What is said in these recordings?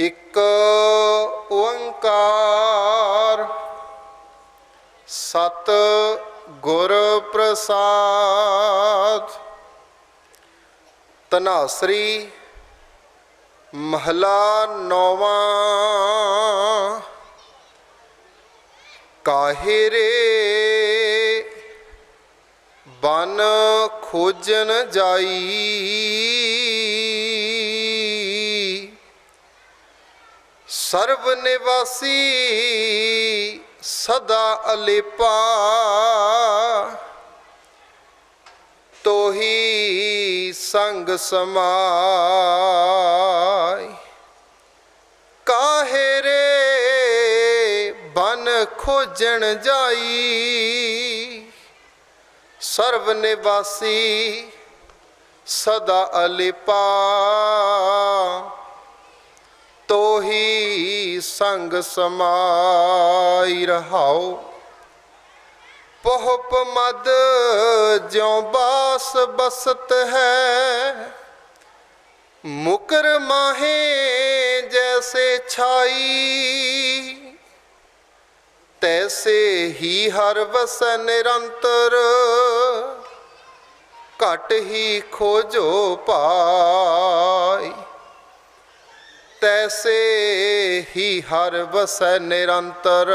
ਇੱਕ ਓੰਕਾਰ ਸਤ ਗੁਰ ਪ੍ਰਸਾਦ ਤਨਾਸਰੀ ਮਹਲਾ ਨੌਵਾਂ ਕਾਹੇ ਰੇ ਬਨ ਖੋਜਨ ਜਾਈ। ਸਰਬ ਨਿਵਾਸੀ ਸਦਾ ਅਲੇਪਾ। ਤੋਹੀ ਸੰਗ ਸਮਾਈ। ਕਾਹੇ ਰੇ ਬਨ ਖੋਜਣ ਜਾਈ। ਸਰਬ ਨਿਵਾਸੀ ਸਦਾ ਅਲਿਪਾ। ਤੋਹੀ ਸੰਗ ਸਮਾਈ ਰਹਾਓ। ਪਹੁਪ ਮਦ ਜਿਉ ਬਾਸ ਬਸਤ ਹੈ। ਮੁਕਰ ਮਾਹੇ ਜੈਸੇ ਛਾਈ। ਤੈਸੇ ਹੀ ਹਰ ਵਸ ਨਿਰੰਤਰ। ਘਟ ਹੀ ਖੋਜੋ ਪਾਈ। ਤੈਸੇ ਹੀ ਹਰ ਵਸੈ ਨਿਰੰਤਰ।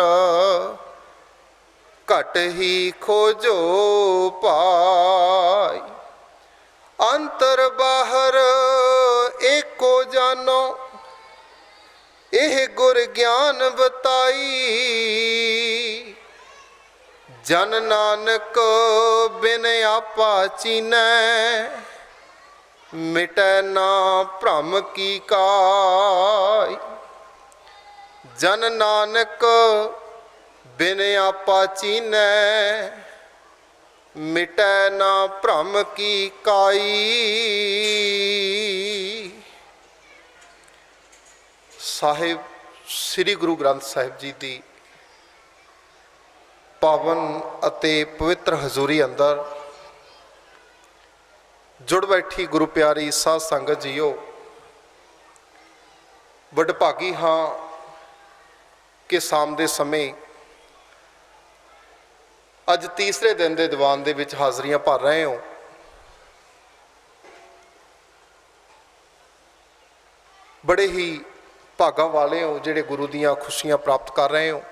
ਘਟ ਹੀ ਖੋਜੋ ਪਾਈ ਅੰਤਰ ਬਾਹਰ ਏਕੋ ਜਾਨੋ। ਇਹ ਗੁਰ ਗਿਆਨ ਬਤਾਈ ਜਨ ਨਾਨਕ ਬਿਨ ਆਪਾ ਚੀਨੈ। ਮਿਟੈ ਨਾ ਭ੍ਰਮ ਕੀ ਕਾਈ ਜਨ ਨਾਨਕ ਬਿਨ ਆਪਾ ਚੀਨੈ। ਮਿਟੈ ਨਾ ਭ੍ਰਮ ਕੀ ਕਾਈ ਸਾਹਿਬ, ਸ੍ਰੀ ਗੁਰੂ ਗ੍ਰੰਥ ਸਾਹਿਬ ਜੀ ਦੀ ਪਾਵਨ ਅਤੇ ਪਵਿੱਤਰ ਹਜ਼ੂਰੀ ਅੰਦਰ ਜੁੜ ਬੈਠੀ ਗੁਰੂ ਪਿਆਰੀ, ਸਾਧ ਸੰਗਤ ਜੀਓ। ਵਡਭਾਗੀ ਹਾਂ ਕਿ ਸ਼ਾਮ ਦੇ ਸਮੇਂ ਅੱਜ ਤੀਸਰੇ ਦਿਨ ਦੇ ਦੀਵਾਨ ਦੇ ਵਿੱਚ ਹਾਜ਼ਰੀਆਂ ਭਰ ਰਹੇ ਹੋ। ਬੜੇ ਹੀ ਭਾਗਾਂ ਵਾਲੇ ਹੋ ਜਿਹੜੇ ਗੁਰੂ ਦੀਆਂ ਖੁਸ਼ੀਆਂ ਪ੍ਰਾਪਤ ਕਰ ਰਹੇ ਹੋ।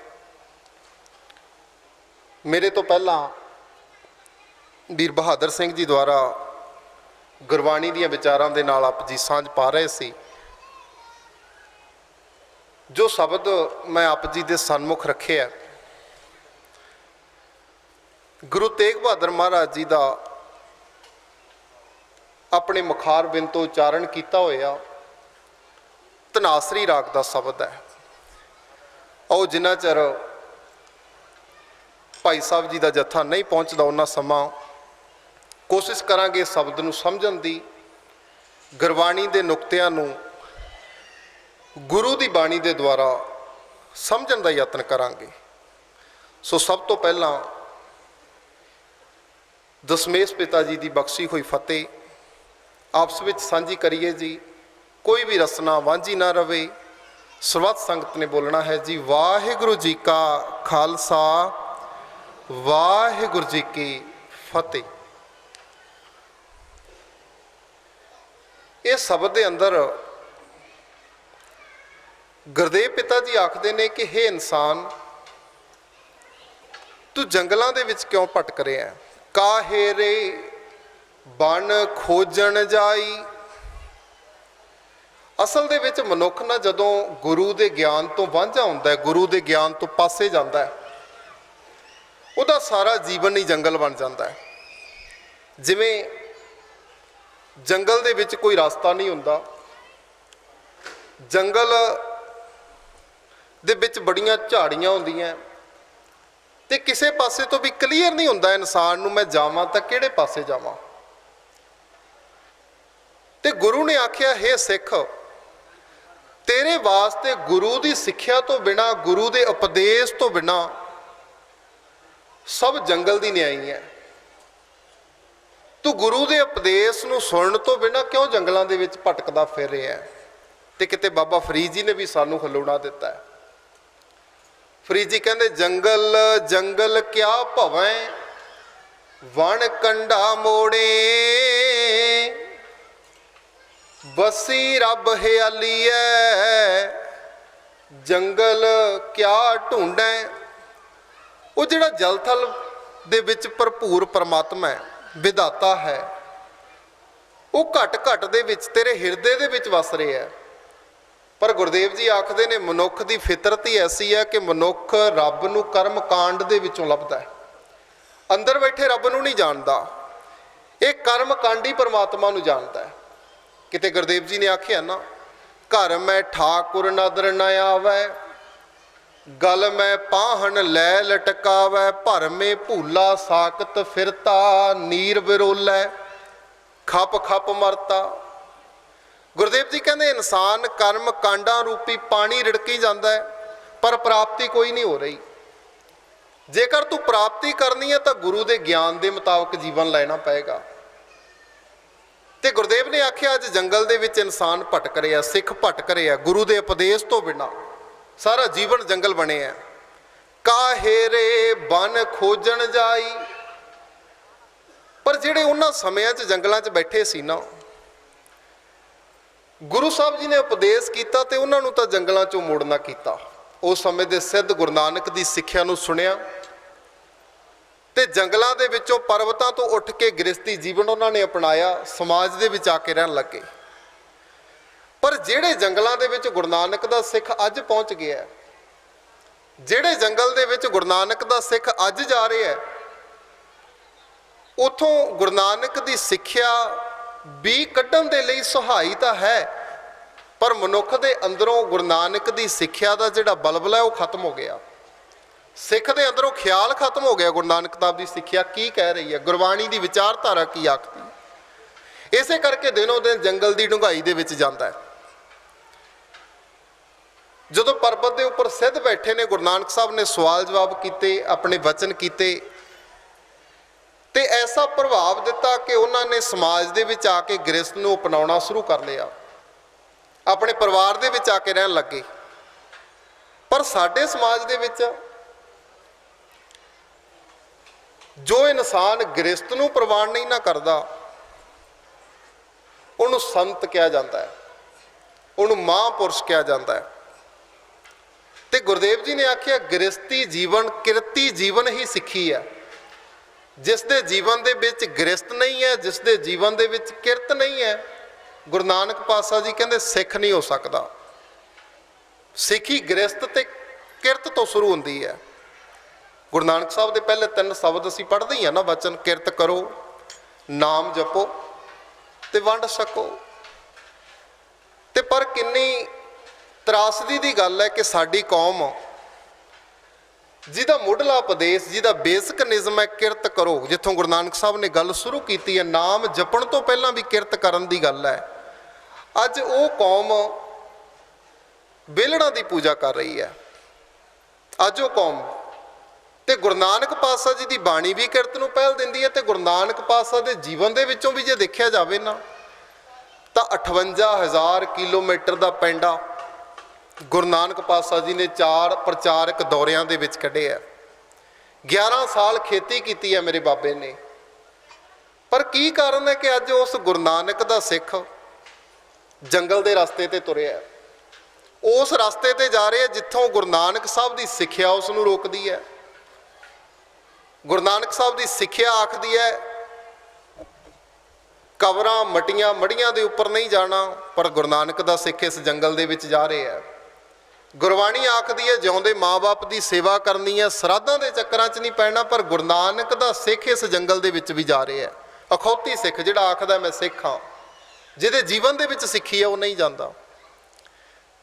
ਮੇਰੇ ਤੋਂ ਪਹਿਲਾਂ ਵੀਰ ਬਹਾਦਰ ਸਿੰਘ ਜੀ ਦੁਆਰਾ ਗੁਰਬਾਣੀ ਦੀਆਂ ਵਿਚਾਰਾਂ ਦੇ ਨਾਲ ਆਪ ਜੀ ਸਾਂਝ ਪਾ ਰਹੇ ਸੀ। ਜੋ ਸ਼ਬਦ ਮੈਂ ਆਪ ਜੀ ਦੇ ਸਨਮੁਖ ਰੱਖਿਆ ਗੁਰੂ ਤੇਗ ਬਹਾਦਰ ਮਹਾਰਾਜ ਜੀ ਦਾ ਆਪਣੇ ਮੁਖਾਰ ਬਿੰਦ ਤੋਂ ਉਚਾਰਨ ਕੀਤਾ ਹੋਇਆ ਤਨਾਸਰੀ ਰਾਗ ਦਾ ਸ਼ਬਦ ਹੈ। ਉਹ ਜਿੰਨਾ ਚਿਰ ਭਾਈ ਸਾਹਿਬ ਜੀ ਦਾ ਜੱਥਾ ਨਹੀਂ ਪਹੁੰਚਦਾ, ਉਹਨਾਂ ਸਮਾਂ ਕੋਸ਼ਿਸ਼ ਕਰਾਂਗੇ ਸ਼ਬਦ ਨੂੰ ਸਮਝਣ ਦੀ, ਗੁਰਬਾਣੀ ਦੇ ਨੁਕਤਿਆਂ ਨੂੰ ਗੁਰੂ ਦੀ ਬਾਣੀ ਦੇ ਦੁਆਰਾ ਸਮਝਣ ਦਾ ਯਤਨ ਕਰਾਂਗੇ। ਸੋ ਸਭ ਤੋਂ ਪਹਿਲਾਂ ਦਸਮੇਸ਼ ਪਿਤਾ ਜੀ ਦੀ ਬਖਸ਼ੀ ਹੋਈ ਫਤਿਹ, ਆਪਸ ਵਿੱਚ ਸਾਂਝੀ ਕਰੀਏ ਜੀ, ਕੋਈ ਵੀ ਰਸਨਾ ਵਾਂਝੀ ਨਾ ਰਵੇ ਸਰਬੱਤ ਸੰਗਤ ਨੇ ਬੋਲਣਾ ਹੈ ਜੀ, ਵਾਹਿਗੁਰੂ ਜੀ ਕਾ ਖਾਲਸਾ, ਵਾਹਿਗੁਰੂ ਜੀ ਕੀ ਫਤਿਹ। ਇਹ ਸ਼ਬਦ ਦੇ ਅੰਦਰ ਗੁਰਦੇਵ ਪਿਤਾ ਜੀ ਆਖਦੇ ਨੇ ਕਿ हे ਇਨਸਾਨ, ਤੂੰ ਜੰਗਲਾਂ ਦੇ ਵਿੱਚ ਕਿਉਂ ਭਟਕ ਰਿਹਾ ਹੈ? ਕਾਹੇ ਰੇ ਬਨ ਖੋਜਣ ਜਾਈ? ਅਸਲ ਦੇ ਵਿੱਚ ਮਨੁੱਖ ਨਾ ਜਦੋਂ ਗੁਰੂ ਦੇ ਗਿਆਨ ਤੋਂ ਵਾਂਝਾ ਹੁੰਦਾ ਹੈ, ਗੁਰੂ ਦੇ ਗਿਆਨ ਤੋਂ ਪਾਸੇ ਜਾਂਦਾ ਹੈ, ਉਹਦਾ ਸਾਰਾ ਜੀਵਨ ਹੀ ਜੰਗਲ ਬਣ ਜਾਂਦਾ ਹੈ। ਜਿਵੇਂ ਜੰਗਲ ਦੇ ਵਿੱਚ ਕੋਈ ਰਸਤਾ ਨਹੀਂ ਹੁੰਦਾ। ਜੰਗਲ ਦੇ ਵਿੱਚ ਬੜੀਆਂ ਝਾੜੀਆਂ ਹੁੰਦੀਆਂ। ਤੇ ਕਿਸੇ ਪਾਸੇ ਤੋਂ ਵੀ ਕਲੀਅਰ ਨਹੀਂ ਹੁੰਦਾ ਇਨਸਾਨ ਨੂੰ ਮੈਂ ਜਾਵਾਂ ਤਾਂ ਕਿਹੜੇ ਪਾਸੇ ਜਾਵਾਂ। ਤੇ ਗੁਰੂ ਨੇ ਆਖਿਆ, ਹੈ ਸਿੱਖ, ਤੇਰੇ ਵਾਸਤੇ ਗੁਰੂ ਦੀ ਸਿੱਖਿਆ ਤੋਂ ਬਿਨਾ, ਗੁਰੂ ਦੇ ਉਪਦੇਸ਼ ਤੋਂ ਬਿਨਾ ਸਭ ਜੰਗਲ ਦੀ ਨਿਆਈ ਹੈ। ਤੂੰ ਗੁਰੂ ਦੇ ਉਪਦੇਸ਼ ਨੂੰ ਸੁਣਨ ਤੋਂ ਬਿਨਾ ਕਿਉਂ ਜੰਗਲਾਂ ਦੇ ਵਿੱਚ ਭਟਕਦਾ ਫਿਰ ਰਿਹਾ ਹੈ? ਤੇ ਕਿਤੇ ਬਾਬਾ ਫਰੀਦ ਜੀ ਨੇ ਵੀ ਸਾਨੂੰ ਹਲੂਣਾ ਦਿੱਤਾ ਹੈ। ਫਰੀਦ ਜੀ ਕਹਿੰਦੇ, ਜੰਗਲ ਜੰਗਲ ਕਿਆ ਭਵੈ? ਵਣ ਕੰਡਾ ਮੋੜੇ। ਬਸੀ ਰੱਬ ਹਿਆਲੀਐ। ਜੰਗਲ ਕਿਆ ਢੂੰਡੈ? ਉਹ ਜਿਹੜਾ ਜਲਥਲ ਦੇ ਵਿੱਚ ਭਰਪੂਰ ਪਰਮਾਤਮਾ ਹੈ। ਵਿਦਾਤਾ ਹੈ। ਉਹ ਘਟ ਘਟ ਦੇ ਵਿੱਚ, ਤੇਰੇ ਹਿਰਦੇ ਦੇ ਵਿੱਚ ਵਸ ਰਿਹਾ ਹੈ। ਪਰ ਗੁਰਦੇਵ ਜੀ ਆਖਦੇ ਨੇ, ਮਨੁੱਖ ਦੀ ਫਿਤਰਤ ਹੀ ਐਸੀ ਹੈ ਕਿ ਮਨੁੱਖ ਰੱਬ ਨੂੰ ਕਰਮ ਕਾਂਡ ਦੇ ਵਿੱਚੋਂ ਲੱਭਦਾ ਹੈ। ਅੰਦਰ ਬੈਠੇ ਰੱਬ ਨੂੰ ਨਹੀਂ ਜਾਣਦਾ। ਇਹ ਕਰਮ ਕਾਂਡੀ ਪਰਮਾਤਮਾ ਨੂੰ ਜਾਣਦਾ ਹੈ। ਕਿਤੇ ਗੁਰਦੇਵ ਜੀ ਨੇ ਆਖਿਆ ਨਾ, ਘਰ ਮੈਂ ਠਾਕੁਰ ਨਦਰ ਨਾ ਆਵੈ ਗਲ ਮੈਂ ਪਾਹਣ ਲੈ ਲਟਕਾਵੈ, ਭਰਮੇ ਭੂਲਾ ਸਾਕਤ ਫਿਰਤਾ, ਨੀਰ ਵਿਰੋਲੈ, ਖੱਪ ਖੱਪ ਮਰਤਾ। ਗੁਰਦੇਵ ਜੀ ਕਹਿੰਦੇ, ਇਨਸਾਨ ਕਰਮ ਕਾਂਡਾਂ ਰੂਪੀ ਪਾਣੀ ਰਿੜਕੀ ਜਾਂਦਾ ਹੈ, ਪਰ ਪ੍ਰਾਪਤੀ ਕੋਈ ਨਹੀਂ ਹੋ ਰਹੀ। ਜੇਕਰ ਤੂੰ ਪ੍ਰਾਪਤੀ ਕਰਨੀ ਹੈ, ਤਾਂ ਗੁਰੂ ਦੇ ਗਿਆਨ ਦੇ ਮੁਤਾਬਕ ਜੀਵਨ ਲੈਣਾ ਪਏਗਾ। ਤੇ ਗੁਰਦੇਵ ਨੇ ਆਖਿਆ, ਅੱਜ ਜੰਗਲ ਦੇ ਵਿੱਚ ਇਨਸਾਨ ਭਟਕ ਰਿਹਾ, ਸਿੱਖ ਭਟਕ ਰਿਹਾ, ਗੁਰੂ ਦੇ ਉਪਦੇਸ਼ ਤੋਂ ਬਿਨਾ। ਸਾਰਾ ਜੀਵਨ ਜੰਗਲ ਬਣੇ ਬਣਿਆ ਕਾਹੇਰੇ ਬਨ ਖੋਜਣ ਜਾਈ। ਪਰ ਜਿਹੜੇ ਉਹਨਾਂ ਸਮਿਆਂ 'ਚ ਜੰਗਲਾਂ 'ਚ ਬੈਠੇ ਸੀ ਨਾ, ਗੁਰੂ ਸਾਹਿਬ ਜੀ ਨੇ ਉਪਦੇਸ਼ ਕੀਤਾ ਤੇ ਉਹਨਾਂ ਨੂੰ ਤਾਂ ਜੰਗਲਾਂ 'ਚੋਂ ਮੋੜਨਾ ਕੀਤਾ। ਉਸ ਸਮੇਂ ਦੇ ਸਿੱਧ ਗੁਰੂ ਨਾਨਕ ਦੀ ਸਿੱਖਿਆ ਨੂੰ ਸੁਣਿਆ ਤੇ ਜੰਗਲਾਂ ਦੇ ਵਿੱਚੋਂ ਪਰਬਤਾਂ ਤੋਂ ਉੱਠ ਕੇ ਗ੍ਰਸਤੀ ਜੀਵਨ ਉਹਨਾਂ ਨੇ ਅਪਣਾਇਆ, ਸਮਾਜ ਦੇ ਵਿੱਚ ਆ ਕੇ ਰਹਿਣ ਲੱਗੇ। ਪਰ ਜਿਹੜੇ ਜੰਗਲਾਂ ਦੇ ਵਿੱਚ ਗੁਰੂ ਨਾਨਕ ਦਾ ਸਿੱਖ ਅੱਜ ਪਹੁੰਚ ਗਿਆ ਹੈ, ਜਿਹੜੇ ਜੰਗਲ ਦੇ ਵਿੱਚ ਗੁਰੂ ਨਾਨਕ ਦਾ ਸਿੱਖ ਅੱਜ ਜਾ ਰਿਹਾ ਹੈ ਉਥੋਂ ਗੁਰੂ ਨਾਨਕ ਦੀ ਸਿੱਖਿਆ ਵੀ ਕੱਢਣ ਦੇ ਲਈ ਸੁਹਾਈ ਤਾਂ ਹੈ ਪਰ ਮਨੁੱਖ ਦੇ ਅੰਦਰੋਂ ਗੁਰੂ ਨਾਨਕ ਦੀ ਸਿੱਖਿਆ ਦਾ ਜਿਹੜਾ ਬਲਬਲਾ ਹੈ ਉਹ ਖਤਮ ਹੋ ਗਿਆ। ਸਿੱਖ ਦੇ ਅੰਦਰੋਂ ਖਿਆਲ ਖਤਮ ਹੋ ਗਿਆ ਗੁਰੂ ਨਾਨਕ ਸਾਹਿਬ ਦੀ ਸਿੱਖਿਆ ਕੀ ਕਹਿ ਰਹੀ ਹੈ ਗੁਰਬਾਣੀ ਦੀ ਵਿਚਾਰਧਾਰਾ ਕੀ ਆਖਦੀ ਇਸੇ ਕਰਕੇ ਦਿਨੋਂ ਦਿਨ ਜੰਗਲ ਦੀ ਡੂੰਘਾਈ ਦੇ ਵਿੱਚ ਜਾਂਦਾ ਹੈ। ਜਦੋਂ ਪਰਬਤ ਦੇ ਉੱਪਰ ਸਿੱਧ ਬੈਠੇ ਨੇ, ਗੁਰੂ ਨਾਨਕ ਸਾਹਿਬ ਨੇ ਸਵਾਲ ਜਵਾਬ ਕੀਤੇ, ਆਪਣੇ ਵਚਨ ਕੀਤੇ, ਤੇ ਐਸਾ ਪ੍ਰਭਾਵ ਦਿੱਤਾ ਕਿ ਉਹਨਾਂ ਨੇ ਸਮਾਜ ਦੇ ਵਿੱਚ ਆ ਕੇ ਗ੍ਰਸਤ ਨੂੰ ਅਪਣਾਉਣਾ ਸ਼ੁਰੂ ਕਰ ਲਿਆ। ਆਪਣੇ ਪਰਿਵਾਰ ਦੇ ਵਿੱਚ ਆ ਕੇ ਰਹਿਣ ਲੱਗੇ। ਪਰ ਸਾਡੇ ਸਮਾਜ ਦੇ ਵਿੱਚ ਜੋ ਇਨਸਾਨ ਗ੍ਰਸਤ ਨੂੰ ਪ੍ਰਵਾਨ ਨਹੀਂ ਨਾ ਕਰਦਾ, ਉਹਨੂੰ ਸੰਤ ਕਿਹਾ ਜਾਂਦਾ ਹੈ। ਉਹਨੂੰ ਮਹਾਂਪੁਰਸ਼ ਕਿਹਾ ਜਾਂਦਾ ਹੈ। ਤੇ ਗੁਰਦੇਵ ਜੀ ਨੇ ਆਖਿਆ ਗ੍ਰਸਤੀ ਜੀਵਨ, ਕਿਰਤੀ ਜੀਵਨ ਹੀ ਸਿੱਖੀ ਹੈ ਜਿਸ ਦੇ ਜੀਵਨ ਦੇ ਵਿੱਚ ਗ੍ਰਸਤ ਨਹੀਂ ਹੈ ਜਿਸ ਦੇ ਜੀਵਨ ਦੇ ਵਿੱਚ ਕਿਰਤ ਨਹੀਂ ਹੈ, ਗੁਰੂ ਨਾਨਕ ਪਾਤਸ਼ਾਹ ਜੀ ਕਹਿੰਦੇ, ਸਿੱਖ ਨਹੀਂ ਹੋ ਸਕਦਾ। ਸਿੱਖੀ ਗ੍ਰਸਤ ਤੇ ਕਿਰਤ ਤੋਂ ਸ਼ੁਰੂ ਹੁੰਦੀ ਹੈ। ਗੁਰੂ ਨਾਨਕ ਸਾਹਿਬ ਦੇ ਪਹਿਲੇ ਤਿੰਨ ਸ਼ਬਦ ਅਸੀਂ ਪੜ੍ਹਦੇ ਹੀ ਆ ਨਾ, ਵਚਨ, ਕਿਰਤ ਕਰੋ, ਨਾਮ ਜਪੋ ਤੇ ਵੰਡ ਸਕੋ। ਤੇ ਪਰ ਕਿੰਨੀ ਤਰਾਸਦੀ ਦੀ ਗੱਲ ਹੈ ਕਿ ਸਾਡੀ ਕੌਮ ਜਿਹਦਾ ਮੁੱਢਲਾ ਉਪਦੇਸ਼, ਜਿਹਦਾ ਬੇਸਿਕ ਨਿਯਮ ਹੈ ਕਿਰਤ ਕਰੋ। ਜਿੱਥੋਂ ਗੁਰੂ ਨਾਨਕ ਸਾਹਿਬ ਨੇ ਗੱਲ ਸ਼ੁਰੂ ਕੀਤੀ ਹੈ, ਨਾਮ ਜਪਣ ਤੋਂ ਪਹਿਲਾਂ ਵੀ ਕਿਰਤ ਕਰਨ ਦੀ ਗੱਲ ਹੈ। ਅੱਜ ਉਹ ਕੌਮ ਬੇਲੜਾਂ ਦੀ ਪੂਜਾ ਕਰ ਰਹੀ ਹੈ। ਅੱਜ ਉਹ ਕੌਮ ਤੇ ਗੁਰੂ ਨਾਨਕ ਪਾਤਸ਼ਾਹ ਜੀ ਦੀ ਬਾਣੀ ਵੀ ਕਿਰਤ ਨੂੰ ਪਹਿਲ ਦਿੰਦੀ ਹੈ ਤੇ ਗੁਰੂ ਨਾਨਕ ਪਾਤਸ਼ਾਹ ਦੇ ਜੀਵਨ ਦੇ ਵਿੱਚੋਂ ਵੀ ਜੇ ਦੇਖਿਆ ਜਾਵੇ ਨਾ, ਤਾਂ 58000 ਕਿਲੋਮੀਟਰ ਦਾ ਪੈਂਡਾ ਗੁਰੂ ਨਾਨਕ ਪਾਤਸ਼ਾਹ ਜੀ ਨੇ ਚਾਰ ਪ੍ਰਚਾਰਕ ਦੌਰਿਆਂ ਦੇ ਵਿੱਚ ਕੱਢੇ ਕੱਢਿਆ 11 ਸਾਲ ਖੇਤੀ ਕੀਤੀ ਹੈ ਮੇਰੇ ਬਾਬੇ ਨੇ। ਪਰ ਕੀ ਕਾਰਨ ਹੈ ਕਿ ਅੱਜ ਉਸ ਗੁਰੂ ਨਾਨਕ ਦਾ ਸਿੱਖ ਜੰਗਲ ਦੇ ਰਸਤੇ ਤੇ ਤੁਰਿਆ ਉਸ ਰਸਤੇ ਤੇ ਜਾ ਰਿਹਾ ਜਿੱਥੋਂ ਗੁਰੂ ਨਾਨਕ ਸਾਹਿਬ ਦੀ ਸਿੱਖਿਆ ਉਸ ਨੂੰ ਰੋਕਦੀ ਹੈ। ਗੁਰੂ ਨਾਨਕ ਸਾਹਿਬ ਦੀ ਸਿੱਖਿਆ ਆਖਦੀ ਹੈ, ਕਬਰਾਂ, ਮਟੀਆਂ, ਮੜੀਆਂ ਦੇ ਉੱਪਰ ਨਹੀਂ ਜਾਣਾ, ਪਰ ਗੁਰੂ ਨਾਨਕ ਦਾ ਸਿੱਖ ਇਸ ਜੰਗਲ ਦੇ ਵਿੱਚ ਜਾ ਰਿਹਾ ਹੈ। ਗੁਰਬਾਣੀ ਆਖਦੀ ਹੈ, ਜਿਉਂਦੇ ਮਾਪੇ ਦੀ ਸੇਵਾ ਕਰਨੀ ਹੈ, ਸਰਾਧਾਂ ਦੇ ਚੱਕਰਾਂ 'ਚ ਨਹੀਂ ਪੈਣਾ, ਪਰ ਗੁਰੂ ਨਾਨਕ ਦਾ ਸਿੱਖ ਇਸ ਜੰਗਲ ਦੇ ਵਿੱਚ ਵੀ ਜਾ ਰਿਹਾ ਹੈ। ਅਖੌਤੀ ਸਿੱਖ ਜਿਹੜਾ ਆਖਦਾ, ਮੈਂ ਸਿੱਖ ਹਾਂ। ਜਿਹਦੇ ਜੀਵਨ ਦੇ ਵਿੱਚ ਸਿੱਖੀ ਹੈ, ਉਹ ਨਹੀਂ ਜਾਂਦਾ।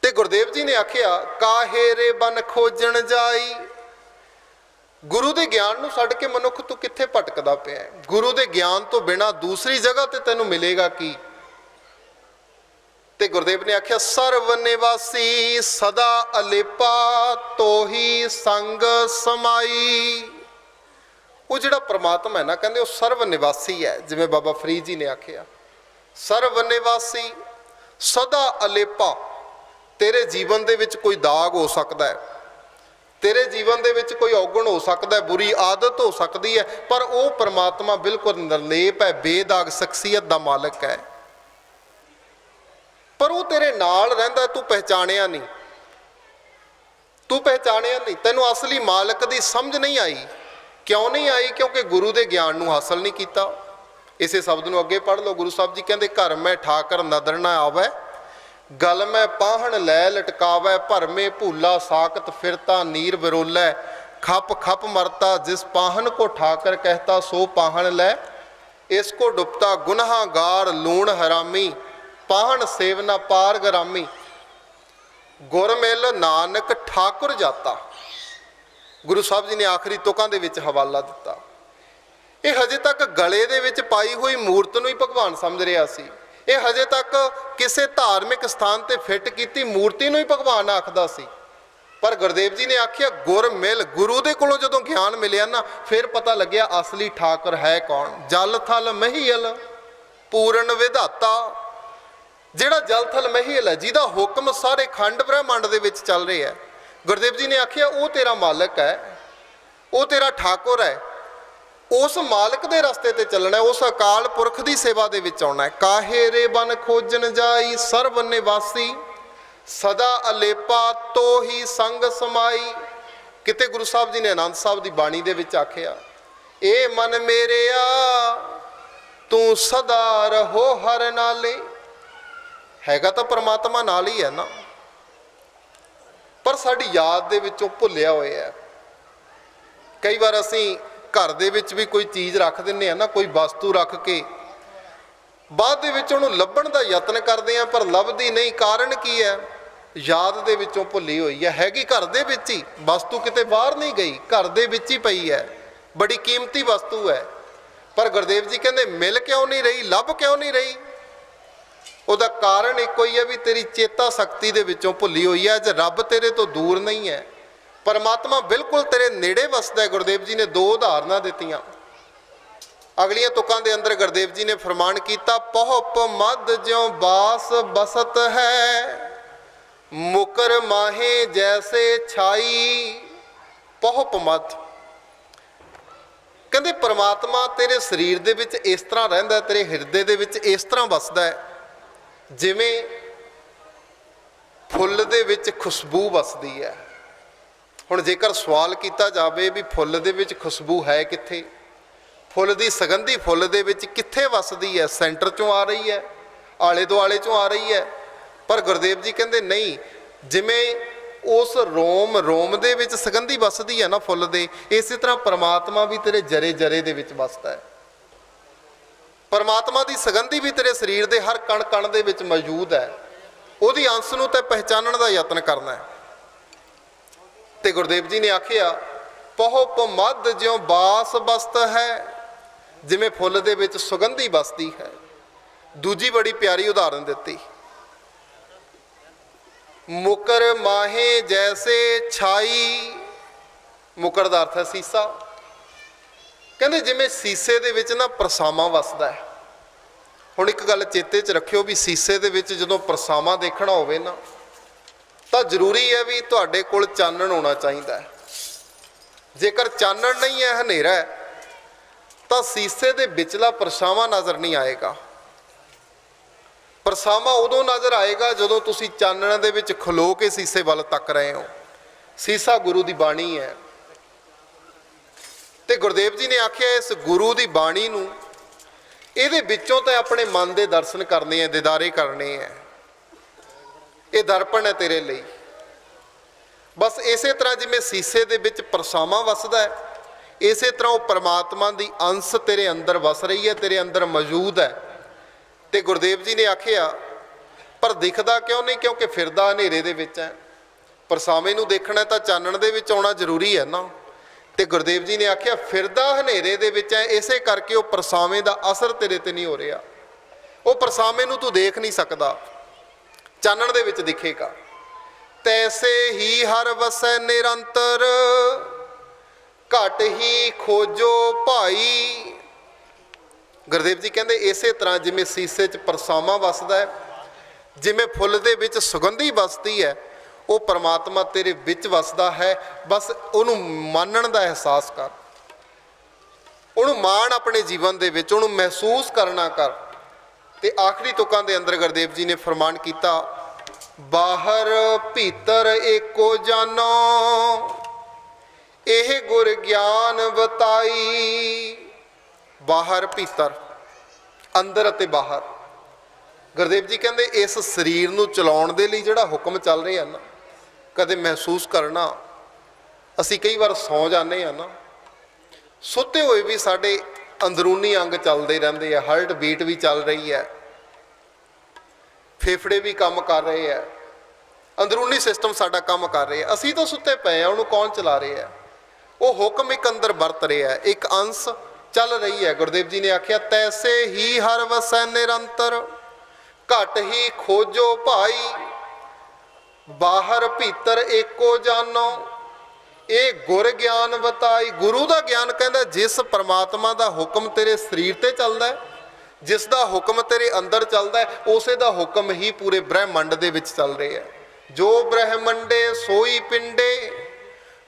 ਤੇ ਗੁਰਦੇਵ ਜੀ ਨੇ ਆਖਿਆ, ਕਾਹੇ ਰੇ ਬਨ ਖੋਜਣ ਜਾਈ? ਗੁਰੂ ਦੇ ਗਿਆਨ ਨੂੰ ਛੱਡ ਕੇ ਮਨੁੱਖ ਤੂੰ ਕਿੱਥੇ ਭਟਕਦਾ ਪਿਆ ਗੁਰੂ ਦੇ ਗਿਆਨ ਤੋਂ ਬਿਨਾ ਦੂਸਰੀ ਜਗ੍ਹਾ ਤੇ ਤੈਨੂੰ ਮਿਲੇਗਾ ਕੀ? ਤੇ ਗੁਰਦੇਵ ਨੇ ਆਖਿਆ, ਸਰਵ ਨਿਵਾਸੀ ਸਦਾ ਅਲੇਪਾ, ਤੋਹੀ ਸੰਗ ਸਮਾਈ। ਉਹ ਜਿਹੜਾ ਪ੍ਰਮਾਤਮਾ ਹੈ ਨਾ, ਕਹਿੰਦੇ ਉਹ ਸਰਵ ਨਿਵਾਸੀ ਹੈ, ਜਿਵੇਂ ਬਾਬਾ ਫਰੀਦ ਜੀ ਨੇ ਆਖਿਆ। ਸਰਵ ਨਿਵਾਸੀ ਸਦਾ ਅਲੇਪਾ, ਤੇਰੇ ਜੀਵਨ ਦੇ ਵਿੱਚ ਕੋਈ ਦਾਗ ਹੋ ਸਕਦਾ ਹੈ। ਤੇਰੇ ਜੀਵਨ ਦੇ ਵਿੱਚ ਕੋਈ ਔਗਣ ਹੋ ਸਕਦਾ ਹੈ, ਬੁਰੀ ਆਦਤ ਹੋ ਸਕਦੀ ਹੈ, ਪਰ ਉਹ ਪਰਮਾਤਮਾ ਬਿਲਕੁਲ ਨਿਰਲੇਪ ਹੈ, ਬੇਦਾਗ, ਸ਼ਖਸੀਅਤ ਦਾ ਮਾਲਕ ਹੈ। ਪਰ ਉਹ ਤੇਰੇ ਨਾਲ ਰਹਿੰਦਾ, ਤੂੰ ਪਹਿਚਾਣਿਆ ਨਹੀਂ। ਤੂੰ ਪਹਿਚਾਣਿਆ ਨਹੀਂ। ਤੈਨੂੰ ਅਸਲੀ ਮਾਲਕ ਦੀ ਸਮਝ ਨਹੀਂ ਆਈ। ਕਿਉਂ ਨਹੀਂ ਆਈ? ਕਿਉਂਕਿ ਗੁਰੂ ਦੇ ਗਿਆਨ ਨੂੰ ਹਾਸਲ ਨਹੀਂ ਕੀਤਾ। ਇਸੇ ਸ਼ਬਦ ਨੂੰ ਅੱਗੇ ਪੜ੍ਹ ਲਓ। ਗੁਰੂ ਸਾਹਿਬ ਜੀ ਕਹਿੰਦੇ, ਘਰ ਮੈਂ ਠਾਕਰ, ਨਦਰ ਨਾ ਆਵੇ। ਗਲ ਮੈਂ ਪਾਹਣ, ਲੈ ਲਟਕਾਵੇ। ਭਰਮੇ ਭੂਲਾ, ਸਾਖਤ ਫਿਰਤਾ, ਨੀਰ ਵਿਰੋਲੇ। ਖੱਪ ਖੱਪ ਮਰਤਾ, ਜਿਸ ਪਾਹਨ ਕੋ ਠਾਕਰ ਕਹਤਾ, ਸੋ ਪਾਹਣ ਲੈ। ਇਸ ਕੋ ਡੁਬਤਾ, ਗੁਨਹਾਗਾਰ, ਲੂਣ ਹਰਾਮੀ। ਪਾਹਣ ਸੇਵਨਾ ਪਾਰ ਗਰਾਮੀ ਗੁਰ ਮਿਲ ਨਾਨਕ ਠਾਕੁਰ ਜਾਤਾ। ਗੁਰੂ ਸਾਹਿਬ ਜੀ ਨੇ ਆਖਰੀ ਤੁਕਾਂ ਦੇ ਵਿੱਚ ਹਵਾਲਾ ਦਿੱਤਾ। ਇਹ ਹਜੇ ਤੱਕ ਗਲੇ ਦੇ ਵਿੱਚ ਪਾਈ ਹੋਈ ਮੂਰਤ ਨੂੰ ਹੀ ਭਗਵਾਨ ਸਮਝ ਰਿਹਾ ਸੀ। ਇਹ ਹਜੇ ਤੱਕ ਕਿਸੇ ਧਾਰਮਿਕ ਸਥਾਨ ਤੇ ਫਿੱਟ ਕੀਤੀ ਮੂਰਤੀ ਨੂੰ ਹੀ ਭਗਵਾਨ ਆਖਦਾ ਸੀ। ਪਰ ਗੁਰਦੇਵ ਜੀ ਨੇ ਆਖਿਆ ਗੁਰ ਮਿਲ ਗੁਰੂ ਦੇ ਕੋਲੋਂ ਜਦੋਂ ਗਿਆਨ ਮਿਲਿਆ ਨਾ, ਫਿਰ ਪਤਾ ਲੱਗਿਆ ਅਸਲੀ ਠਾਕੁਰ ਹੈ ਕੌਣ? ਜਲ ਥਲ ਮਹੀਲ ਪੂਰਨ ਵਿਧਾਤਾ ਜਿਹੜਾ ਜਲਥਲ ਮਹਿਲ ਹੈ, ਜਿਹਦਾ ਹੁਕਮ ਸਾਰੇ ਖੰਡ ਬ੍ਰਹਿਮੰਡ ਦੇ ਵਿੱਚ ਚੱਲ ਰਿਹਾ ਹੈ। ਗੁਰਦੇਵ ਜੀ ਨੇ ਆਖਿਆ, ਉਹ ਤੇਰਾ ਮਾਲਕ ਹੈ, ਉਹ ਤੇਰਾ ਠਾਕੁਰ ਹੈ। ਉਸ ਮਾਲਕ ਦੇ ਰਸਤੇ ਤੇ ਚੱਲਣਾ ਉਸ ਅਕਾਲ ਪੁਰਖ ਦੀ ਸੇਵਾ ਦੇ ਵਿੱਚ ਆਉਣਾ ਹੈ। ਕਾਹੇ ਰੇ ਬਨ ਖੋਜਣ ਜਾਈ, ਸਰਬ ਨਿਵਾਸੀ, ਸਦਾ ਅਲੇਪਾ ਤੋ ਹੀ ਸੰਗ ਸਮਾਈ। ਕਿਤੇ ਗੁਰੂ ਸਾਹਿਬ ਜੀ ਨੇ ਆਨੰਦ ਸਾਹਿਬ ਦੀ ਬਾਣੀ ਦੇ ਵਿੱਚ ਆਖਿਆ, ਏ ਮਨ ਮੇਰਿਆ, ਤੂੰ ਸਦਾ ਰਹੋ ਹਰ ਨਾਲੇ। ਹੈਗਾ ਤਾਂ ਪਰਮਾਤਮਾ ਨਾਲ ਹੀ ਹੈ ਨਾ। ਪਰ ਸਾਡੀ ਯਾਦ ਦੇ ਵਿੱਚੋਂ ਭੁੱਲਿਆ ਹੋਇਆ ਹੈ। ਕਈ ਵਾਰ ਅਸੀਂ ਘਰ ਦੇ ਵਿੱਚ ਵੀ ਕੋਈ ਚੀਜ਼ ਰੱਖ ਦਿੰਨੇ ਆ ਨਾ, ਕੋਈ ਵਸਤੂ ਰੱਖ ਕੇ, ਬਾਅਦ ਦੇ ਵਿੱਚ ਉਹਨੂੰ ਲੱਭਣ ਦਾ ਯਤਨ ਕਰਦੇ ਆ ਪਰ ਲੱਭਦੀ ਨਹੀਂ। ਕਾਰਨ ਕੀ ਹੈ? ਯਾਦ ਦੇ ਵਿੱਚੋਂ ਭੁੱਲੀ ਹੋਈ ਹੈ। ਹੈਗੀ ਘਰ ਦੇ ਵਿੱਚ ਹੀ, ਵਸਤੂ ਕਿਤੇ ਬਾਹਰ ਨਹੀਂ ਗਈ, ਘਰ ਦੇ ਵਿੱਚ ਹੀ ਪਈ ਹੈ। ਬੜੀ ਕੀਮਤੀ ਵਸਤੂ ਹੈ। ਪਰ ਗੁਰਦੇਵ ਜੀ ਕਹਿੰਦੇ, ਮਿਲ ਕਿਉਂ ਨਹੀਂ ਰਹੀ? ਲੱਭ ਕਿਉਂ ਨਹੀਂ ਰਹੀ? ਉਹਦਾ ਕਾਰਨ ਇੱਕੋ ਹੀ ਹੈ ਵੀ ਤੇਰੀ ਚੇਤਾ ਸ਼ਕਤੀ ਦੇ ਵਿੱਚੋਂ ਭੁੱਲੀ ਹੋਈ ਹੈ ਜੇ ਰੱਬ ਤੇਰੇ ਤੋਂ ਦੂਰ ਨਹੀਂ ਹੈ। ਪਰਮਾਤਮਾ ਬਿਲਕੁਲ ਤੇਰੇ ਨੇੜੇ ਵਸਦਾ ਹੈ, ਗੁਰਦੇਵ ਜੀ ਨੇ ਦੋ ਉਦਾਹਰਨਾਂ ਦਿੱਤੀਆਂ। ਅਗਲੀਆਂ ਤੁਕਾਂ ਦੇ ਅੰਦਰ ਗੁਰਦੇਵ ਜੀ ਨੇ ਫਰਮਾਨ ਕੀਤਾ, ਪਹੁਪ ਮਦ ਜਿਉ ਬਾਸ ਬਸਤ ਹੈ, ਮੁਕਰ ਮਾਹੇ ਜੈਸੇ ਛਾਈ। ਪਹੁਪ ਮਦ ਕਹਿੰਦੇ ਪਰਮਾਤਮਾ ਤੇਰੇ ਸਰੀਰ ਦੇ ਵਿੱਚ ਇਸ ਤਰ੍ਹਾਂ ਰਹਿੰਦਾ ਤੇਰੇ ਹਿਰਦੇ ਦੇ ਵਿੱਚ ਇਸ ਤਰ੍ਹਾਂ ਵਸਦਾ ਹੈ। ਜਿਵੇਂ ਫੁੱਲ ਦੇ ਵਿੱਚ ਖੁਸ਼ਬੂ ਵਸਦੀ ਹੈ। ਹੁਣ ਜੇਕਰ ਸਵਾਲ ਕੀਤਾ ਜਾਵੇ ਵੀ ਫੁੱਲ ਦੇ ਵਿੱਚ ਖੁਸ਼ਬੂ ਹੈ ਕਿੱਥੇ? ਫੁੱਲ ਦੀ ਸੁਗੰਧੀ ਫੁੱਲ ਦੇ ਵਿੱਚ ਕਿੱਥੇ ਵਸਦੀ ਹੈ? ਸੈਂਟਰ ਚੋਂ ਆ ਰਹੀ ਹੈ, ਆਲੇ ਦੁਆਲੇ ਚੋਂ ਆ ਰਹੀ ਹੈ। ਪਰ ਗੁਰਦੇਵ ਜੀ ਕਹਿੰਦੇ, ਨਹੀਂ, ਜਿਵੇਂ ਉਸ ਰੋਮ ਰੋਮ ਦੇ ਵਿੱਚ ਸੁਗੰਧੀ ਵਸਦੀ ਹੈ ਨਾ ਫੁੱਲ ਦੇ, ਇਸੇ ਤਰ੍ਹਾਂ ਪਰਮਾਤਮਾ ਵੀ ਤੇਰੇ ਜਰੇ ਜਰੇ ਦੇ ਵਿੱਚ ਵਸਦਾ ਹੈ। ਪਰਮਾਤਮਾ ਦੀ ਸੁਗੰਧੀ ਵੀ ਤੇਰੇ ਸਰੀਰ ਦੇ ਹਰ ਕਣ ਕਣ ਦੇ ਵਿੱਚ ਮੌਜੂਦ ਹੈ। ਉਹਦੀ ਅੰਸ਼ ਨੂੰ ਤੇ ਪਹਿਚਾਨਣ ਦਾ ਯਤਨ ਕਰਨਾ ਹੈ। ਤੇ ਗੁਰਦੇਵ ਜੀ ਨੇ ਆਖਿਆ, ਪਹੁ ਮਦ ਜਿਉ ਬਾਸ ਬਸਤ ਹੈ, ਜਿਵੇਂ ਫੁੱਲ ਦੇ ਵਿੱਚ ਸੁਗੰਧੀ ਬਸਦੀ ਹੈ। ਦੂਜੀ ਬੜੀ ਪਿਆਰੀ ਉਦਾਹਰਨ ਦਿੱਤੀ। ਮੁਕਰ ਮਾਹੇ ਜੈਸੇ ਛਾਈ, ਮੁਕਰ ਦਾ ਅਰਥ ਹੈ ਸੀਸਾ। ਕਹਿੰਦੇ ਜਿਵੇਂ ਸੀਸੇ ਦੇ ਵਿੱਚ ਨਾ ਪਰਸਾਮਾ ਵਸਦਾ ਹੈ। ਹੁਣ ਇੱਕ ਗੱਲ ਚੇਤੇ 'ਚ ਰੱਖਿਓ ਵੀ ਸੀਸੇ ਦੇ ਵਿੱਚ ਜਦੋਂ ਪਰਸਾਮਾ ਦੇਖਣਾ ਹੋਵੇ ਨਾ, ਤਾਂ ਜ਼ਰੂਰੀ ਹੈ ਵੀ ਤੁਹਾਡੇ ਕੋਲ ਚਾਨਣ ਹੋਣਾ ਚਾਹੀਦਾ ਹੈ। ਜੇਕਰ ਚਾਨਣ ਨਹੀਂ ਹੈ, ਹਨੇਰਾ ਹੈ, ਤਾਂ ਸੀਸੇ ਦੇ ਵਿਚਲਾ ਪਰਛਾਵਾਂ ਨਜ਼ਰ ਨਹੀਂ ਆਏਗਾ। ਪਰਛਾਵਾਂ ਉਦੋਂ ਨਜ਼ਰ ਆਏਗਾ ਜਦੋਂ ਤੁਸੀਂ ਚਾਨਣ ਦੇ ਵਿੱਚ ਖਲੋ ਕੇ ਸੀਸੇ ਵੱਲ ਤੱਕ ਰਹੇ ਹੋ। ਸੀਸਾ ਗੁਰੂ ਦੀ ਬਾਣੀ ਹੈ। ਤੇ ਗੁਰਦੇਵ ਜੀ ਨੇ ਆਖਿਆ, ਇਸ ਗੁਰੂ ਦੀ ਬਾਣੀ ਨੂੰ ਇਹਦੇ ਵਿੱਚੋਂ ਤਾਂ ਆਪਣੇ ਮਨ ਦੇ ਦਰਸ਼ਨ ਕਰਨੇ ਆ ਦਿਦਾਰੇ ਕਰਨੇ ਆ ਇਹ ਦਰਪਣ ਹੈ ਤੇਰੇ ਲਈ। ਬਸ ਇਸੇ ਤਰ੍ਹਾਂ ਜਿਵੇਂ ਸੀਸੇ ਦੇ ਵਿੱਚ ਪਰਛਾਵਾਂ ਵਸਦਾ ਹੈ ਇਸੇ ਤਰ੍ਹਾਂ ਉਹ ਪਰਮਾਤਮਾ ਦੀ ਅੰਸ਼ ਤੇਰੇ ਅੰਦਰ ਵਸ ਰਹੀ ਹੈ ਤੇਰੇ ਅੰਦਰ ਮੌਜੂਦ ਹੈ ਤੇ ਗੁਰਦੇਵ ਜੀ ਨੇ ਆਖਿਆ, ਪਰ ਦਿਖਦਾ ਕਿਉਂ ਨਹੀਂ? ਕਿਉਂਕਿ ਫਿਰਦਾ ਹਨੇਰੇ ਦੇ ਵਿੱਚ ਹੈ ਪਰਸਾਵੇਂ ਨੂੰ ਦੇਖਣਾ ਤਾਂ ਚਾਨਣ ਦੇ ਵਿੱਚ ਆਉਣਾ ਜ਼ਰੂਰੀ ਹੈ ਨਾ। ਤੇ ਗੁਰਦੇਵ ਜੀ ਨੇ ਆਖਿਆ, ਫਿਰਦਾ ਹਨੇਰੇ ਦੇ ਵਿੱਚ ਹੈ ਇਸੇ ਕਰਕੇ ਉਹ ਪਰਸਾਵੇਂ ਦਾ ਅਸਰ ਤੇਰੇ ਤੇ ਨਹੀਂ ਹੋ ਰਿਹਾ। ਉਹ ਪਰਸਾਵੇਂ ਨੂੰ ਤੂੰ ਦੇਖ ਨਹੀਂ ਸਕਦਾ। ਚਾਨਣ ਦੇ ਵਿੱਚ ਦਿਖੇਗਾ। ਤੈਸੇ ਹੀ ਹਰ ਵਸੈ ਨਿਰੰਤਰ, ਘਟ ਹੀ ਖੋਜੋ ਭਾਈ। ਗੁਰਦੇਵ ਜੀ ਕਹਿੰਦੇ, ਇਸੇ ਤਰ੍ਹਾਂ ਜਿਵੇਂ ਸੀਸੇ 'ਚ ਪਰਸਾਮਾ ਵਸਦਾ ਹੈ, ਜਿਵੇਂ ਫੁੱਲ ਦੇ ਵਿੱਚ ਸੁਗੰਧੀ ਵਸਦੀ ਹੈ ਉਹ ਪਰਮਾਤਮਾ ਤੇਰੇ ਵਿੱਚ ਵਸਦਾ ਹੈ, ਬਸ ਉਹਨੂੰ ਮੰਨਣ ਦਾ ਅਹਿਸਾਸ ਕਰ। ਉਹਨੂੰ ਮਾਣ ਆਪਣੇ ਜੀਵਨ ਦੇ ਵਿੱਚ, ਉਹਨੂੰ ਮਹਿਸੂਸ ਕਰਨਾ ਕਰ। ਤੇ ਆਖਰੀ ਤੁਕਾਂ ਦੇ ਅੰਦਰ ਗੁਰਦੇਵ ਜੀ ਨੇ ਫਰਮਾਨ ਕੀਤਾ, ਬਾਹਰ ਭੀਤਰ ਏਕੋ ਜਾਨੋ, ਇਹ ਗੁਰ ਗਿਆਨ ਬਤਾਈ ਬਾਹਰ ਭੀਤਰ, ਅੰਦਰ ਅਤੇ ਬਾਹਰ। ਗੁਰਦੇਵ ਜੀ ਕਹਿੰਦੇ, ਇਸ ਸਰੀਰ ਨੂੰ ਚਲਾਉਣ ਦੇ ਲਈ ਜਿਹੜਾ ਹੁਕਮ ਚੱਲ ਰਿਹਾ ਨਾ ਕਦੇ ਮਹਿਸੂਸ ਕਰਨਾ ਅਸੀਂ ਕਈ ਵਾਰ ਸੌ ਜਾਂਦੇ ਆ ਨਾ ਸੁੱਤੇ ਹੋਏ ਵੀ ਸਾਡੇ ਅੰਦਰੂਨੀ ਅੰਗ ਚੱਲਦੇ ਰਹਿੰਦੇ ਆ ਹਾਰਟ ਬੀਟ ਵੀ ਚੱਲ ਰਹੀ ਹੈ ਫੇਫੜੇ ਵੀ ਕੰਮ ਕਰ ਰਹੇ ਆ ਅੰਦਰੂਨੀ ਸਿਸਟਮ ਸਾਡਾ ਕੰਮ ਕਰ ਰਿਹਾ ਅਸੀਂ ਤਾਂ ਸੁੱਤੇ ਪਏ ਆ ਉਹਨੂੰ ਕੌਣ ਚਲਾ ਰਿਹਾ ਉਹ ਹੁਕਮ ਇੱਕ ਅੰਦਰ ਵਰਤ ਰਿਹਾ ਹੈ, ਇੱਕ ਅੰਸ਼ ਚੱਲ ਰਹੀ ਹੈ ਗੁਰਦੇਵ ਜੀ ਨੇ ਆਖਿਆ ਤੈਸੇ ਹੀ ਹਰ ਵਸੈ ਨਿਰੰਤਰ ਘਟ ਹੀ ਖੋਜੋ ਭਾਈ ਬਾਹਰ ਭੀਤਰ ਏਕੋ ਜਾਨੋ। ਇਹ ਗੁਰ ਗਿਆਨ ਬਤਾਈ ਗੁਰੂ ਦਾ ਗਿਆਨ ਕਹਿੰਦਾ, ਜਿਸ ਪਰਮਾਤਮਾ ਦਾ ਹੁਕਮ ਤੇਰੇ ਸਰੀਰ ਤੇ ਚੱਲਦਾ ਹੈ, ਜਿਸ ਦਾ ਹੁਕਮ ਤੇਰੇ ਅੰਦਰ ਚੱਲਦਾ ਹੈ, ਉਸੇ ਦਾ ਹੁਕਮ ਹੀ ਪੂਰੇ ਬ੍ਰਹਿਮੰਡ ਦੇ ਵਿੱਚ ਚੱਲ ਰਿਹਾ ਹੈ। ਜੋ ਬ੍ਰਹਿਮੰਡੇ, ਸੋਈ ਪਿੰਡੇ,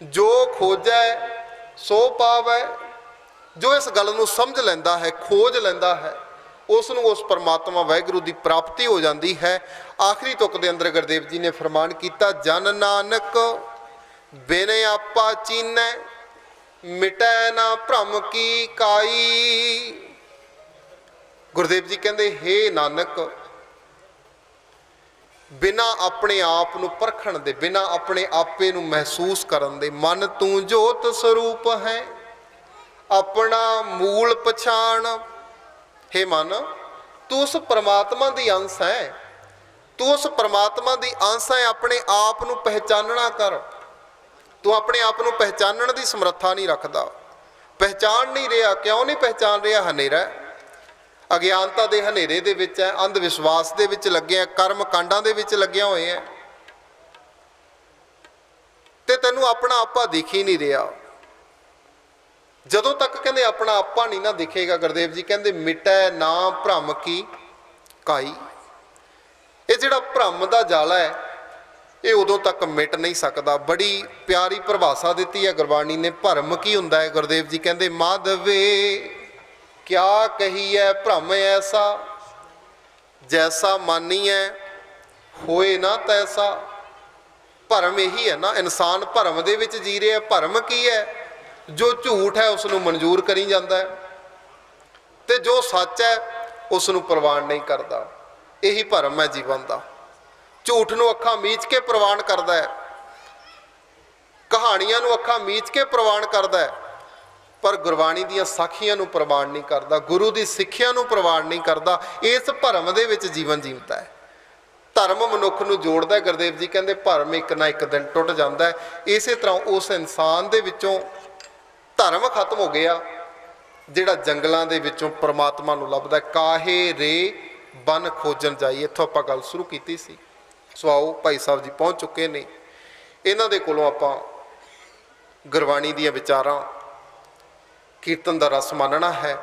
ਜੋ ਖੋਜੈ, ਸੋ ਪਾਵੈ। ਜੋ ਇਸ ਗੱਲ ਨੂੰ ਸਮਝ ਲੈਂਦਾ ਹੈ, ਖੋਜ ਲੈਂਦਾ ਹੈ ਉਸ ਨੂੰ ਉਸ ਪਰਮਾਤਮਾ ਵਾਹਿਗੁਰੂ ਦੀ ਪ੍ਰਾਪਤੀ ਹੋ ਜਾਂਦੀ ਹੈ। ਆਖਰੀ ਤੁਕ ਦੇ ਅੰਦਰ ਗੁਰਦੇਵ ਜੀ ਨੇ ਫਰਮਾਨ ਕੀਤਾ, ਜਨ ਨਾਨਕ ਬਿਨ ਆਪਾ ਚੀਨੈ, ਮਿਟੈ ਨਾ ਭ੍ਰਮ ਕੀ ਕਾਈ। ਗੁਰਦੇਵ ਜੀ ਕਹਿੰਦੇ, ਹੇ ਨਾਨਕ, ਬਿਨਾ ਆਪਣੇ ਆਪ ਨੂੰ ਪਰਖਣ ਦੇ, ਬਿਨਾ ਆਪਣੇ ਆਪੇ ਨੂੰ ਮਹਿਸੂਸ ਕਰਨ ਦੇ, ਮਨ ਤੂੰ ਜੋਤ ਸਰੂਪ ਹੈ। ਆਪਣਾ ਮੂਲ ਪਛਾਣ ਹੇ ਮਨ, ਤੂੰ ਉਸ ਪ੍ਰਮਾਤਮਾ ਦੀ ਅੰਸ਼ ਹੈ। ਤੂੰ ਉਸ ਪ੍ਰਮਾਤਮਾ ਦੀ ਅੰਸ਼ ਹੈ, ਆਪਣੇ ਆਪ ਨੂੰ ਪਹਿਚਾਨਣਾ ਕਰ। ਤੂੰ ਆਪਣੇ ਆਪ ਨੂੰ ਪਹਿਚਾਨਣ ਦੀ ਸਮਰੱਥਾ ਨਹੀਂ ਰੱਖਦਾ। ਪਹਿਚਾਨ ਨਹੀਂ ਰਿਹਾ, ਕਿਉਂ ਨਹੀਂ ਪਹਿਚਾਨ ਰਿਹਾ? ਹਨੇਰਾ ਅਗਿਆਨਤਾ ਦੇ ਹਨੇਰੇ ਦੇ ਵਿੱਚ ਹੈ ਅੰਧ ਵਿਸ਼ਵਾਸ ਦੇ ਵਿੱਚ ਲੱਗਿਆ ਕਰਮ ਕਾਂਡਾਂ ਦੇ ਵਿੱਚ ਲੱਗਿਆ ਹੋਏ ਹੈ। ਤੇ ਤੈਨੂੰ ਆਪਣਾ ਆਪਾ ਦਿਖ ਹੀ ਨਹੀਂ ਰਿਹਾ। ਜਦੋਂ ਤੱਕ ਕਹਿੰਦੇ ਆਪਣਾ ਆਪਾ ਨਹੀਂ ਨਾ ਦਿਖੇਗਾ ਗੁਰਦੇਵ ਜੀ, ਕਹਿੰਦੇ ਮਿਟੈ ਨਾ ਭ੍ਰਮ ਕੀ ਕਾਈ। ਇਹ ਜਿਹੜਾ ਭ੍ਰਮ ਦਾ ਜਾਲਾ ਹੈ, ਇਹ ਉਦੋਂ ਤੱਕ ਮਿਟ ਨਹੀਂ ਸਕਦਾ। ਬੜੀ ਪਿਆਰੀ ਪਰਿਭਾਸ਼ਾ ਦਿੱਤੀ ਹੈ ਗੁਰਬਾਣੀ ਨੇ। ਭਰਮ ਕੀ ਹੁੰਦਾ ਹੈ ਗੁਰਦੇਵ ਜੀ? ਕਹਿੰਦੇ, ਮਾਧਵੇ, ਕਿਆ ਕਹੀਐ ਭ੍ਰਮ ਐਸਾ? ਜੈਸਾ ਮਾਨੀਐ, ਹੋਏ ਨਾ ਤੈਸਾ। ਭਰਮ ਇਹੀ ਹੈ ਨਾ, ਇਨਸਾਨ ਭਰਮ ਦੇ ਵਿੱਚ ਜੀ ਰਿਹਾ ਭਰਮ ਕੀ ਹੈ? ਜੋ ਝੂਠ ਹੈ ਉਸ ਨੂੰ ਮਨਜ਼ੂਰ ਕਰੀ ਜਾਂਦਾ ਹੈ ਤੇ ਜੋ ਸੱਚ ਹੈ ਉਸ ਨੂੰ ਪ੍ਰਵਾਨ ਨਹੀਂ ਕਰਦਾ। ਇਹੀ ਭਰਮ ਹੈ ਜੀਵਨ ਦਾ। ਝੂਠ ਨੂੰ ਅੱਖਾਂ ਮੀਚ ਕੇ ਪ੍ਰਵਾਨ ਕਰਦਾ ਹੈ। ਕਹਾਣੀਆਂ ਨੂੰ ਅੱਖਾਂ ਮੀਚ ਕੇ ਪ੍ਰਵਾਨ ਕਰਦਾ ਹੈ। ਪਰ ਗੁਰਬਾਣੀ ਦੀਆਂ ਸਾਖੀਆਂ ਨੂੰ ਪ੍ਰਵਾਨ ਨਹੀਂ ਕਰਦਾ। ਗੁਰੂ ਦੀ ਸਿੱਖਿਆ ਨੂੰ ਪ੍ਰਵਾਨ ਨਹੀਂ ਕਰਦਾ। ਇਸ ਭਰਮ ਦੇ ਵਿੱਚ ਜੀਵਨ ਜੀਵਦਾ ਹੈ। ਧਰਮ ਮਨੁੱਖ ਨੂੰ ਜੋੜਦਾ ਹੈ। ਗੁਰਦੇਵ ਜੀ ਕਹਿੰਦੇ, ਭਰਮ ਇੱਕ ਨਾ ਇੱਕ ਦਿਨ ਟੁੱਟ ਜਾਂਦਾ ਹੈ। ਇਸੇ ਤਰ੍ਹਾਂ ਉਸ ਇਨਸਾਨ ਦੇ ਵਿੱਚੋਂ ਧਰਮ ਖਤਮ ਹੋ ਗਿਆ, ਜਿਹੜਾ ਜੰਗਲਾਂ ਦੇ ਵਿੱਚੋਂ ਪ੍ਰਮਾਤਮਾ ਨੂੰ ਲੱਭਦਾ ਕਾਹੇ ਰੇ ਬਨ ਖੋਜਣ ਜਾਈ, ਇੱਥੋਂ ਆਪਾਂ ਗੱਲ ਸ਼ੁਰੂ ਕੀਤੀ ਸੀ। ਸੋ ਆਓ ਭਾਈ ਸਾਹਿਬ ਜੀ ਪਹੁੰਚ ਚੁੱਕੇ ਨੇ। ਇਹਨਾਂ ਦੇ ਕੋਲੋਂ ਆਪਾਂ ਗੁਰਬਾਣੀ ਦੀਆਂ ਵਿਚਾਰਾਂ, ਕੀਰਤਨ ਦਾ ਰਸ ਮੰਨਣਾ ਹੈ।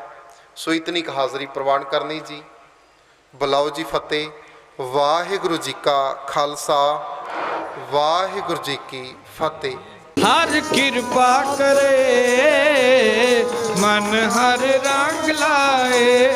ਸੋ ਇਤਨੀ ਕੁ ਹਾਜ਼ਰੀ ਪ੍ਰਵਾਨ ਕਰਨੀ ਜੀ। ਬੁਲਾਓ ਜੀ ਫਤਿਹ। ਵਾਹਿਗੁਰੂ ਜੀ ਕਾ ਖਾਲਸਾ, ਵਾਹਿਗੁਰੂ ਜੀ ਕੀ ਫਤਿਹ। ਹਰ ਕਿਰਪਾ ਕਰੇ ਮਨ ਹਰ ਰੰਗ ਲਾਏ।